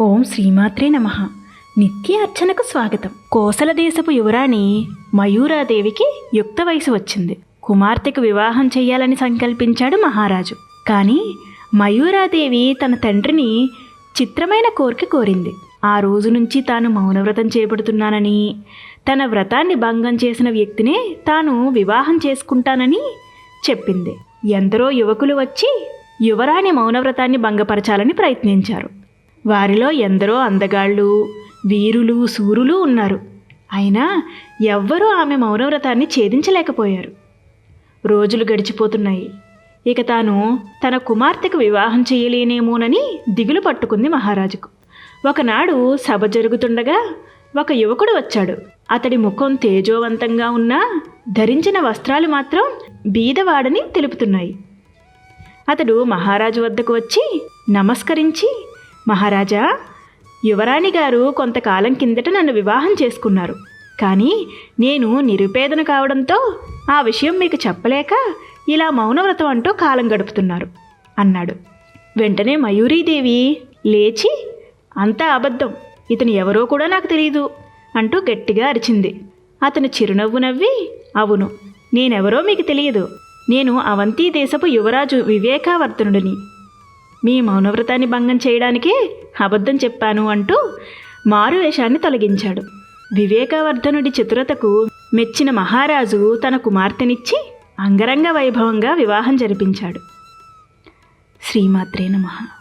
ఓం శ్రీమాత్రే నమ. నిత్య అర్చనకు స్వాగతం. కోసల దేశపు యువరాణి మయూరాదేవికి యుక్త వయసు వచ్చింది. కుమార్తెకు వివాహం చేయాలని సంకల్పించాడు మహారాజు. కానీ మయూరాదేవి తన తండ్రిని చిత్రమైన కోరిక కోరింది. ఆ రోజు నుంచి తాను మౌనవ్రతం చేపడుతున్నానని తన వ్రతాన్ని భంగం చేసిన వ్యక్తినే తాను వివాహం చేసుకుంటానని చెప్పింది. ఎందరో యువకులు వచ్చి యువరాణి మౌనవ్రతాన్ని భంగపరచాలని ప్రయత్నించారు. వారిలో ఎందరో అందగాళ్ళు వీరులు సూరులు ఉన్నారు. అయినా ఎవ్వరూ ఆమె మౌనవ్రతాన్ని ఛేదించలేకపోయారు. రోజులు గడిచిపోతున్నాయి. ఇక తాను తన కుమార్తెకు వివాహం చేయలేనేమోనని దిగులు పట్టుకుంది మహారాజుకు. ఒకనాడు సభ జరుగుతుండగా ఒక యువకుడు వచ్చాడు. అతడి ముఖం తేజోవంతంగా ఉన్నా ధరించిన వస్త్రాలు మాత్రం బీదవాడని తెలుపుతున్నాయి. అతడు మహారాజు వద్దకు వచ్చి నమస్కరించి మహారాజా యువరాణి గారు కొంతకాలం కిందట నన్ను వివాహం చేసుకున్నారు. కానీ నేను నిరుపేదను కావడంతో ఆ విషయం మీకు చెప్పలేక ఇలా మౌనవ్రతం అంటూ కాలం గడుపుతున్నారు అన్నాడు. వెంటనే మయూరీదేవి లేచి అంతా అబద్ధం ఇతను ఎవరో కూడా నాకు తెలియదు అంటూ గట్టిగా అరిచింది. అతను చిరునవ్వు నవ్వి అవును నేనెవరో మీకు తెలియదు నేను అవంతీ దేశపు యువరాజు వివేకావర్తనుడిని. మీ మౌనవ్రతాన్ని భంగం చేయడానికే అబద్ధం చెప్పాను అంటూ మారువేషాన్ని తొలగించాడు. వివేకవర్ధనుడి చతురతకు మెచ్చిన మహారాజు తన కుమార్తెనిచ్చి అంగరంగ వైభవంగా వివాహం జరిపించాడు. శ్రీమాత్రే నమః.